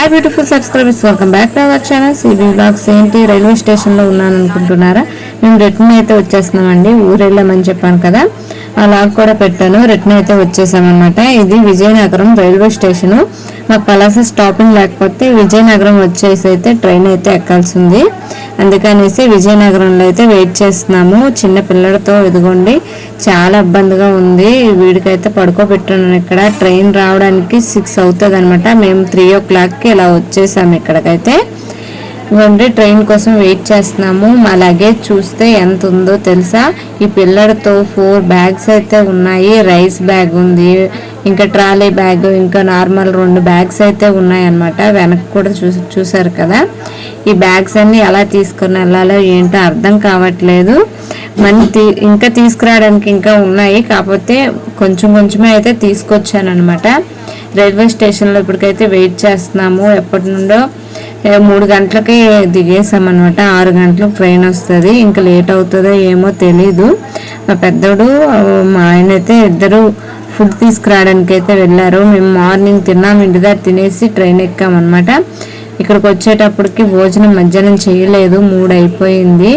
Hi beautiful subscribers welcome back to our channel CB blogs ఏంటి? Railway స్టేషన్లో ఉన్నాను అనుకుంటున్నారా మేము రిటర్న్ అయితే వచ్చేస్తున్నామండి. ఊరు వెళ్ళామని చెప్పాను కదా. ఆ లాగ్ కూడా పెట్టాను. రిటర్న్ అయితే వచ్చేసామన్నమాట. ఇది విజయనగరం రైల్వే స్టేషను. మాకు పలాస స్టాపింగ్ లేకపోతే విజయనగరం వచ్చేసి అయితే ట్రైన్ అయితే ఎక్కాల్సి ఉంది. అందుకనేసి విజయనగరంలో అయితే వెయిట్ చేస్తున్నాము. చిన్న పిల్లలతో ఇదిగోండి చాలా ఇబ్బందిగా ఉంది. వీడికైతే పడుకోబెట్టున్నాను ఇక్కడ. ట్రైన్ రావడానికి సిక్స్ అవుతుంది అనమాట మేము త్రీ ఓ క్లాక్కి ఇలా వచ్చేసాము ఇక్కడికైతే. ఇవ్వండి ట్రైన్ కోసం వెయిట్ చేస్తున్నాము. మా లగేజ్ చూస్తే ఎంత ఉందో తెలుసా? ఈ పిల్లడితో ఫోర్ బ్యాగ్స్ అయితే ఉన్నాయి. రైస్ బ్యాగ్ ఉంది. ఇంకా ట్రాలీ బ్యాగ్ ఇంకా నార్మల్ రెండు బ్యాగ్స్ అయితే ఉన్నాయన్నమాట. వెనక్కి కూడా చూ చూసారు కదా. ఈ బ్యాగ్స్ అన్నీ ఎలా తీసుకొని వెళ్ళాలో ఏంటో అర్థం కావట్లేదు. మళ్ళీ తీ ఇంకా తీసుకురావడానికి ఇంకా ఉన్నాయి. కాకపోతే కొంచెం కొంచెమే అయితే తీసుకొచ్చానమాట రైల్వే స్టేషన్లో ఇప్పటికైతే వెయిట్ చేస్తున్నాము. ఎప్పటి నుండో మూడు గంటలకి దిగేసామన్నమాట ఆరు గంటలకు ట్రైన్ వస్తుంది. ఇంకా లేట్ అవుతుందో ఏమో తెలీదు. మా పెద్దోడు మా ఆయన అయితే ఇద్దరు ఫుడ్ తీసుకురావడానికి అయితే వెళ్ళారు. మేము మార్నింగ్ తిన్నాం ఇంటి దగ్గర తినేసి ట్రైన్ ఎక్కామన్నమాట. ఇక్కడికి వచ్చేటప్పటికి భోజనం మధ్యాహ్నం చేయలేదు మూడు అయిపోయింది.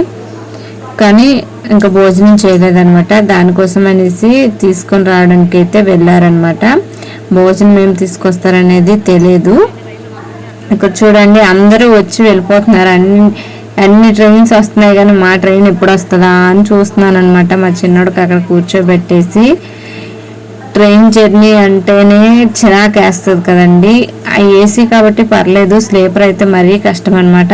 కానీ ఇంకా భోజనం చేయలేదనమాట దానికోసం అనేసి తీసుకొని రావడానికి అయితే వెళ్ళారనమాట భోజనం ఏం తీసుకొస్తారనేది తెలియదు ఇక్కడ చూడండి అందరూ వచ్చి వెళ్ళిపోతున్నారు. అన్ని అన్ని ట్రైన్స్ వస్తున్నాయి కానీ మా ట్రైన్ ఎప్పుడు వస్తుందా అని చూస్తున్నాను అనమాట మా చిన్నోడికి అక్కడ కూర్చోబెట్టేసి. ట్రైన్ జర్నీ అంటేనే చిరాకేస్తుంది కదండి. ఆ ఏసీ కాబట్టి పర్లేదు స్లీపర్ అయితే మరీ కష్టం అనమాట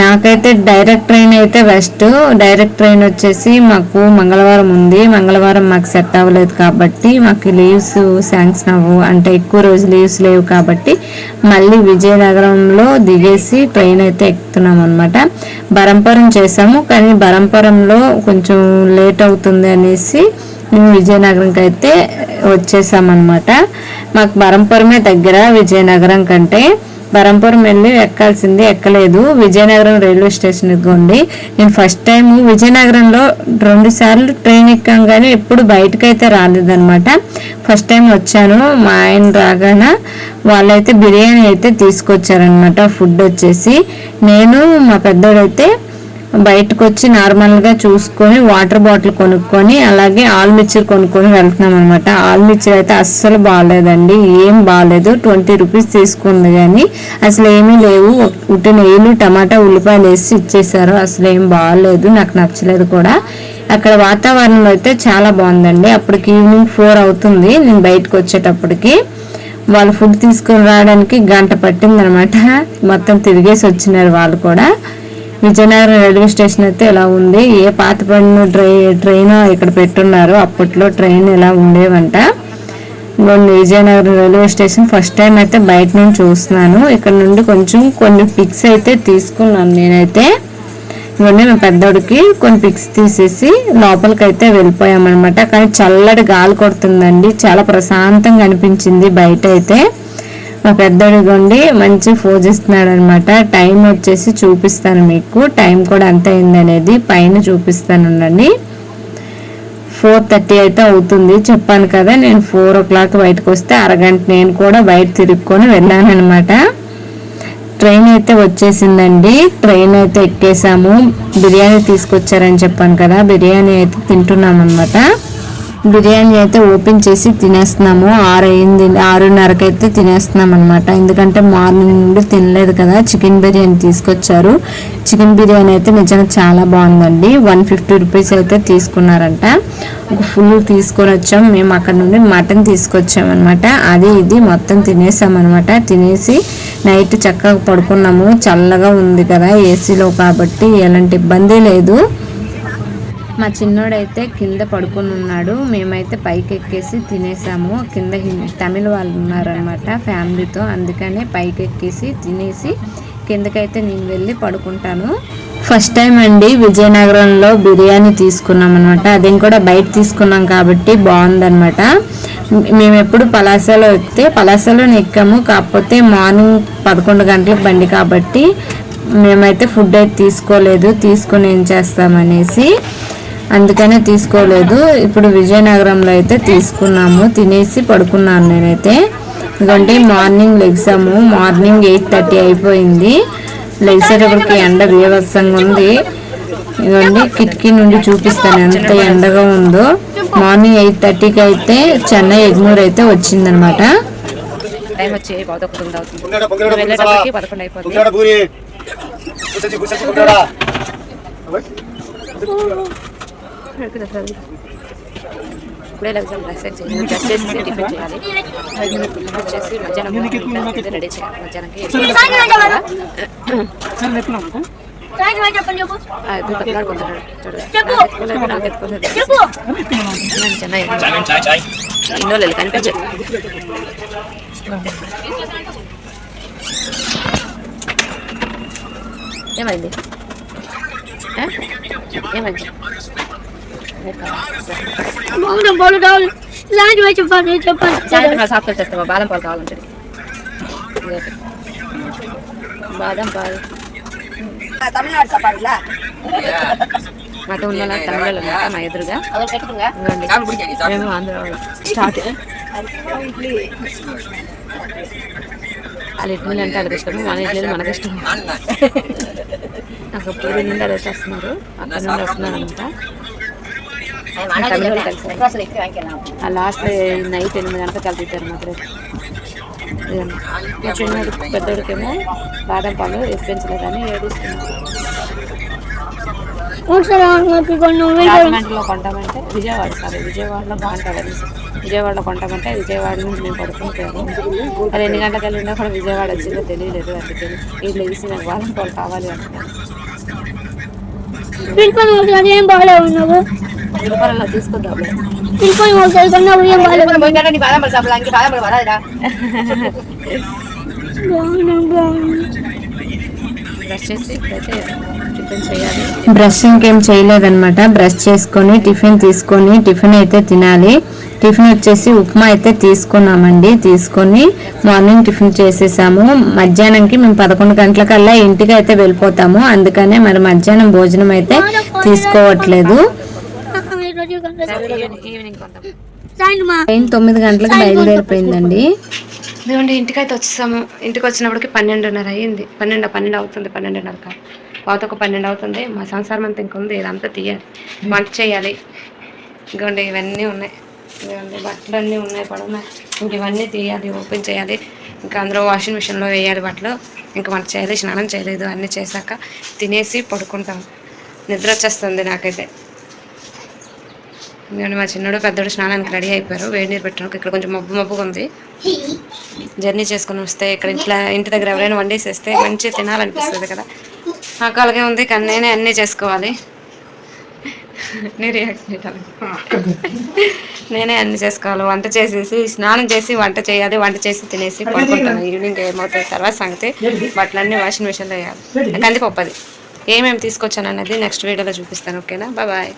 నాకైతే డైరెక్ట్ ట్రైన్ అయితే బెస్ట్ డైరెక్ట్ ట్రైన్ వచ్చేసి మాకు మంగళవారం ఉంది. మంగళవారం మాకు సెట్ అవ్వలేదు కాబట్టి మాకు లీవ్స్ శాంక్షన్ అవ్వు అంటే ఎక్కువ రోజు లీవ్స్ లేవు కాబట్టి మళ్ళీ విజయనగరంలో దిగేసి ట్రైన్ అయితే ఎక్కుతున్నాం అనమాట బరంపురం చేసాము కానీ బరంపురంలో కొంచెం లేట్ అవుతుంది అనేసి మేము విజయనగరంకి అయితే వచ్చేసామన్నమాట. మాకు బరంపురమే దగ్గర విజయనగరం కంటే. బరంపురం వెళ్ళి ఎక్కాల్సింది ఎక్కలేదు. విజయనగరం రైల్వే స్టేషన్ ఇదిగోండి నేను ఫస్ట్ టైం విజయనగరంలో రెండు సార్లు ట్రైన్ ఎక్కాం కానీ ఎప్పుడు బయటకైతే రాలేదన్నమాట. ఫస్ట్ టైం వచ్చాను. మా ఆయన రాగానే వాళ్ళైతే బిర్యానీ అయితే తీసుకొచ్చారనమాట ఫుడ్ వచ్చేసి. నేను మా పెద్దోడైతే బయటకు వచ్చి నార్మల్గా చూసుకొని వాటర్ బాటిల్ కొనుక్కొని అలాగే ఆల్ మిక్చర్ కొనుక్కొని వెళ్తున్నాం అనమాట ఆల్ మిక్చర్ అయితే అస్సలు బాగాలేదండి ఏం బాగాలేదు ట్వంటీ రూపీస్ తీసుకుంది కానీ అసలు ఏమీ లేవు. ఉట్టి నెయ్యిలు టమాటా ఉల్లిపాయలు వేసి ఇచ్చేసారు. అసలు ఏం బాగాలేదు నాకు నచ్చలేదు కూడా. అక్కడ వాతావరణం అయితే చాలా బాగుందండి. అప్పటికి ఈవినింగ్ ఫోర్ అవుతుంది. నేను బయటకు వచ్చేటప్పటికి వాళ్ళు ఫుడ్ తీసుకొని రావడానికి గంట పట్టిందనమాట మొత్తం తిరిగేసి వచ్చినారు వాళ్ళు కూడా. విజయనగరం రైల్వే స్టేషన్ అయితే ఇలా ఉంది. ఏ పాతపడిన ట్రై ట్రైన్ ఇక్కడ పెట్టున్నారు అప్పట్లో ట్రైన్ ఇలా ఉండేవంట. ఇదిగోండి Vizianagaram railway station first time అయితే బయట నుంచి చూస్తున్నాను. ఇక్కడ నుండి కొంచెం కొన్ని పిక్స్ అయితే తీసుకున్నాను నేనైతే. ఇవన్నీ మా పెద్దోడికి కొన్ని పిక్స్ తీసేసి లోపలికి అయితే వెళ్ళిపోయామన్నమాట. కానీ చల్లటి గాలి కొడుతుందండి. చాలా ప్రశాంతంగా అనిపించింది బయట అయితే. మా పెద్దోడిగోండి మంచి ఫోజ్ ఇస్తున్నాడు అనమాట టైం వచ్చేసి చూపిస్తాను మీకు. టైం కూడా ఎంత అయింది అనేది పైన చూపిస్తాను ఉండండి. ఫోర్ థర్టీ అయితే అవుతుంది. చెప్పాను కదా నేను ఫోర్ ఓ క్లాక్ బయటకు వస్తే అరగంట నేను కూడా బయట తిరుక్కొని వెళ్ళాను అనమాట ట్రైన్ అయితే వచ్చేసిందండి. ట్రైన్ అయితే ఎక్కేసాము. బిర్యానీ తీసుకొచ్చారని చెప్పాను కదా. బిర్యానీ అయితే తింటున్నాం అనమాట బిర్యానీ అయితే ఓపెన్ చేసి తినేస్తున్నాము. ఆరు అయింది ఆరున్నరకు అయితే తినేస్తున్నాం అనమాట ఎందుకంటే మార్నింగ్ నుండి తినలేదు కదా చికెన్ బిర్యానీ తీసుకొచ్చారు. చికెన్ బిర్యానీ అయితే నిజంగా చాలా బాగుందండి. వన్ ఫిఫ్టీ రూపీస్ అయితే తీసుకున్నారంట. ఒక ఫుల్ తీసుకొని వచ్చాం. మేము అక్కడ నుండి మటన్ తీసుకొచ్చామన్నమాట. అది ఇది మొత్తం తినేసామన్నమాట. తినేసి నైట్ చక్కగా పడుకున్నాము. చల్లగా ఉంది కదా ఏసీలో కాబట్టి ఎలాంటి ఇబ్బంది లేదు. మా చిన్నోడైతే కింద పడుకుని ఉన్నాడు. మేమైతే పైకి ఎక్కేసి తినేసాము. కింద తమిళ వాళ్ళు ఉన్నారనమాట ఫ్యామిలీతో. అందుకనే పైకి ఎక్కేసి తినేసి కిందకైతే నేను వెళ్ళి పడుకుంటాను. ఫస్ట్ టైం అండి విజయనగరంలో బిర్యానీ తీసుకున్నాం అనమాట అది కూడా బయట తీసుకున్నాం కాబట్టి బాగుందనమాట మేము ఎప్పుడు పలాసలో ఎక్కితే పలాసలోనే ఎక్కాము. కాకపోతే మార్నింగ్ పదకొండు గంటలకు బండి కాబట్టి మేమైతే ఫుడ్ అయితే తీసుకోలేదు. తీసుకుని ఏం చేస్తామనేసి అందుకనే తీసుకోలేదు. ఇప్పుడు విజయనగరంలో అయితే తీసుకున్నాము. తినేసి పడుకున్నాను నేనైతే. ఇదిగోండి మార్నింగ్ లెగ్సాము. మార్నింగ్ ఎయిట్ థర్టీ అయిపోయింది. లెగ్సేటప్పటికి ఎండ బీభత్సంగా ఉంది. ఇదిగోండి కిటికీ నుండి చూపిస్తాను ఎంత ఎండగా ఉందో. మార్నింగ్ ఎయిట్ థర్టీకి అయితే చెన్నై ఎగ్మూర్ అయితే వచ్చిందనమాట. టైం వచ్చి పదకొండు తొమ్మిది అవుతుంది. పొంగనాడ పొంగనాడ వెళ్ళేటప్పటికి పదకొండు అయిపోతుంది. ఇప్పుడే ఎగ్జామ్ డ్రెస్ చేయాలి డ్రెస్ చేసి టిఫిన్ చేయాలి మధ్యాహ్నం రెడీ చేయాలి లేదు కనిపించదు ఏమైంది ఏమైంది మౌనం పాలు కావాలి ఇలాంటివి చెప్పండి చెప్పండి సాయంత్రం బాదం పాలు కావాలంటే బాదం పాలు మాతో ఉన్న వాళ్ళ తమిళ మా ఎదురుగా. మేము ఆంధ్ర. స్టార్ట్ వాళ్ళ ఇడ్లీ అంటే వాళ్ళకి ఇష్టము మన ఇడ్లీ మనకి ఇష్టం నాకు పూరి నుండి అదే వస్తున్నారు అక్కడ నుండి వస్తున్నారు అనమాట తమిళ కలిసి ఆ లాస్ట్ నైట్ ఎనిమిది గంటలకు కలిపిస్తారు మాత్రం మా చిన్నోడు పెద్దోడికేమో బాదం పాలు కొన్ని రాజమండ్రిలో కొంటామంటే విజయవాడ సార్ విజయవాడలో బాగుంటుంది విజయవాడలో కొంటామంటే విజయవాడ నుంచి మేము పడుకుంటాము. అది ఎన్ని గంటలకు వెళ్ళినా కూడా విజయవాడ వచ్చిందో తెలియలేదు అందుకని వీళ్ళు వేసి నాకు బాదం పాలు కావాలి అంటున్నారు. బ్రష్ ఇంకేం చేయలేదన్నమాట. బ్రష్ చేసుకొని టిఫిన్ తీసుకొని టిఫిన్ అయితే తినాలి. టిఫిన్ వచ్చేసి ఉప్మా అయితే తీసుకున్నామండి. తీసుకొని మార్నింగ్ టిఫిన్ చేసేసాము. మధ్యాహ్నంకి మేము పదకొండు గంటలకల్లా ఇంటికి అయితే వెళ్ళిపోతాము. అందుకనే మరి మధ్యాహ్నం భోజనం అయితే తీసుకోవట్లేదు ఈరోజు కొంచెం ఈవినింగ్ కొంటాం సాయంత్రం మా ట్రైన్ తొమ్మిది గంటలకు బయలుదేరిపోయిందండి? ఇదిగోండి ఇంటికి అయితే వచ్చేసాము. ఇంటికి వచ్చినప్పటికి పన్నెండున్నర అయ్యింది. పన్నెండు పన్నెండు అవుతుంది పన్నెండున్నర కాదు పాత ఒక పన్నెండు అవుతుంది. మా సంసారం అంతా ఇంకొంది ఇదంతా తీయాలి. వంట చేయాలి. ఇంకోండి ఇవన్నీ ఉన్నాయి. ఇదిగోండి బట్టలు అన్నీ ఉన్నాయి పడున్నాయి. ఇంక ఇవన్నీ తీయాలి ఓపెన్ చేయాలి. ఇంకా అందులో వాషింగ్ మిషన్లో వేయాలి బట్టలు. ఇంకా వంట చేయాలి స్నానం చేయలేదు అన్నీ చేశాక తినేసి పడుకుంటాం. నిద్ర వచ్చేస్తుంది నాకైతే. నేను మా చిన్నోడు పెద్దోడు స్నానానికి రెడీ అయిపోయారు. వేడి నీరు పెట్టడానికి ఇక్కడ కొంచెం మబ్బు మబ్బుగా ఉంది. జర్నీ చేసుకుని వస్తే ఇక్కడ ఇంట్లో ఇంటి దగ్గర ఎవరైనా వండేసేస్తే మంచిగా తినాలనిపిస్తుంది కదా. నాకు అలాగే ఉంది కానీ నేనే అన్నీ చేసుకోవాలి. నీ రియాక్ట్ నేనే అన్ని చేసుకోవాలి. వంట చేసేసి స్నానం చేసి వంట చేయాలి. వంట చేసి తినేసి పడుకుంటాను. ఈవినింగ్ ఏమవుతుంది తర్వాత సంగతి. బట్టలన్నీ వాషింగ్ మిషన్లో వేయాలి. కందిపప్పు అది ఏమేమి తీసుకొచ్చాను అనేది నెక్స్ట్ వీడియోలో చూపిస్తాను ఓకేనా? బాయ్